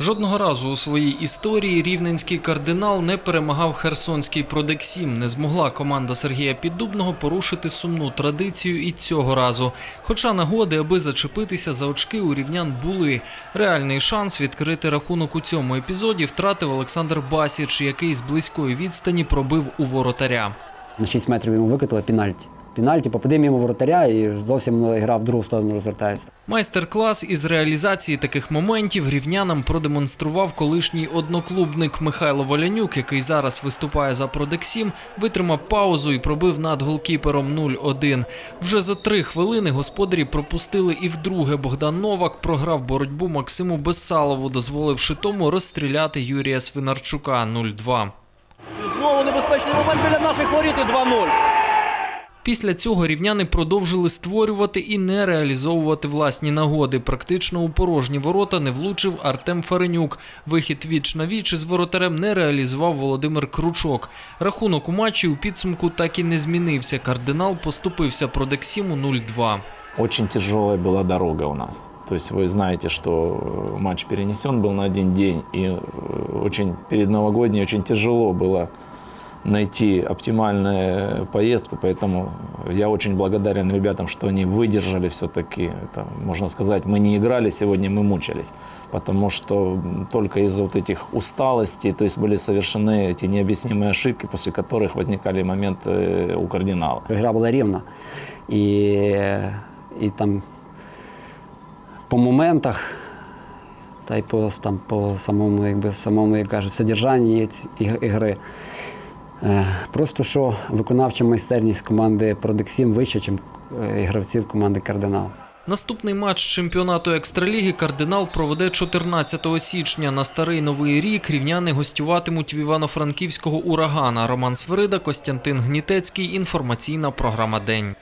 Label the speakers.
Speaker 1: Жодного разу у своїй історії рівненський кардинал не перемагав херсонський Продексім. Не змогла команда Сергія Піддубного порушити сумну традицію і цього разу. Хоча нагоди, аби зачепитися за очки у рівнян були. Реальний шанс відкрити рахунок у цьому епізоді втратив Олександр Басіч, який з близької відстані пробив у воротаря.
Speaker 2: На 6 метрів йому викотили пенальті. Пенальті, попади мимо воротаря і зовсім гра в другу сторону розвертається.
Speaker 1: Майстер-клас із реалізації таких моментів рівнянам продемонстрував колишній одноклубник Михайло Волянюк, який зараз виступає за Продексім, витримав паузу і пробив над голкіпером 0-1. Вже за три хвилини господарі пропустили і вдруге Богдан Новак програв боротьбу Максиму Безсалову, дозволивши тому розстріляти Юрія Свинарчука 0-2.
Speaker 3: Знову небезпечний момент біля наших воріт і 2-0.
Speaker 1: Після цього рівняни продовжили створювати і не реалізовувати власні нагоди. Практично у порожні ворота не влучив Артем Фаренюк. Вихід віч на віч із воротарем не реалізував Володимир Кручок. Рахунок у матчі у підсумку так і не змінився. Кардинал поступився Продексіму 0-2.
Speaker 4: Очень тяжелая была дорога у нас. То есть вы знаете, что э, матч перенесен был на один день, и э, очень перед новогодней очень тяжело было найти оптимальную поездку, поэтому я очень благодарен ребятам, что они выдержали все-таки. Это, можно сказать, мы не играли сегодня, мы мучились, потому что м, только из-за вот этих усталостей, то есть были совершены эти необъяснимые ошибки, после которых возникали моменты у кардинала.
Speaker 2: Гра була рівна. І, і там по моментах, та й по, там, по самому, якби, самому, як кажуть, содержанні ці- іг- ігри. Е, Просто що виконавча майстерність команди Продексім вища, ніж гравців команди Кардинал.
Speaker 1: Наступний матч чемпіонату екстраліги кардинал проведе 14 січня. На старий новий рік рівняни гостюватимуть в Івано-Франківського урагана. Роман Свирида, Костянтин Гнітецький. Інформаційна програма День.